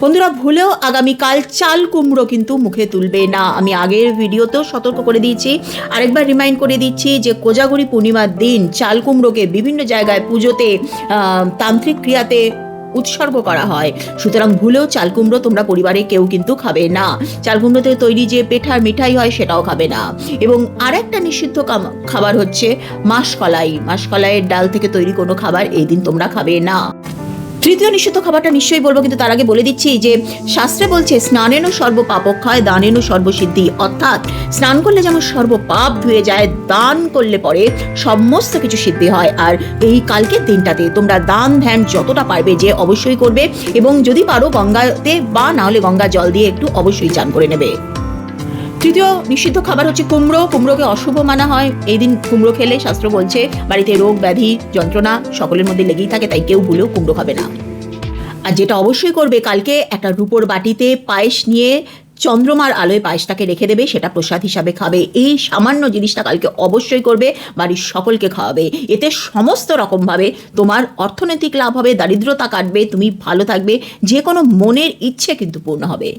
বন্ধুরা, ভুলেও আগামীকাল চাল কুমড়ো কিন্তু মুখে তুলবে না। আমি আগের ভিডিওতেও সতর্ক করে দিয়েছি। আরেকবার রিমাইন্ড করে দিচ্ছি যে কোজাগরি পূর্ণিমার দিন চাল কুমড়োকে বিভিন্ন জায়গায় পুজোতে তান্ত্রিক ক্রিয়াতে উৎসর্গ করা হয়। সুতরাং ভুলেও চাল কুমড়ো তোমরা পরিবারে কেউ কিন্তু খাবে না। চাল কুমড়োতে তৈরি যে পেঠার মিঠাই হয় সেটাও খাবে না। এবং আরেকটা নিষিদ্ধ খাবার হচ্ছে মাসকলাই। মাসকলাইয়ের ডাল থেকে তৈরি কোনো খাবার এই দিন তোমরা খাবে না। তৃতীয় নিষিদ্ধ খাবারটা নিশ্চয়ই বলব, কিন্তু তার আগে বলে দিচ্ছি যে শাস্ত্রে বলছে স্নানেনও সর্ব পাপক্ষয় দানেনও সর্বসিদ্ধি। অর্থাৎ স্নান করলে যেমন সর্ব পাপ ধুয়ে যায়, দান করলে পরে সমস্ত কিছু সিদ্ধি হয়। আর এই কালকের দিনটাতে তোমরা দান ধ্যান যতটা পারবে যে অবশ্যই করবে এবং যদি পারো গঙ্গাতে বা না হলে গঙ্গা জল দিয়ে একটু অবশ্যই চান করে নেবে। তৃতীয় নিষিদ্ধ খাবার হচ্ছে কুমড়ো, কুমড়োকে অশুভ মানা হয়। এই দিন কুমড়ো খেলে শাস্ত্র বলছে, বাড়িতে রোগ, ব্যাধি, যন্ত্রণা সকলের মধ্যে লেগেই থাকে, তাই কেউ ভুলেও কুমড়ো খাবে না। আর যেটা অবশ্যই করবে, কালকে একটা রূপোর বাটিতে পায়েস নিয়ে চন্দ্রমার আলোয় পায়েসটাকে রেখে দেবে, সেটা প্রসাদ হিসাবে খাবে। এই সামান্য জিনিসটা কালকে অবশ্যই করবে, বাড়ির সকলকে খাওয়াবে। এতে সমস্ত রকমভাবে তোমার অর্থনৈতিক লাভ হবে, দারিদ্রতা কাটবে, তুমি ভালো থাকবে যে কোনো মনের ইচ্ছে কিন্তু পূর্ণ হবে।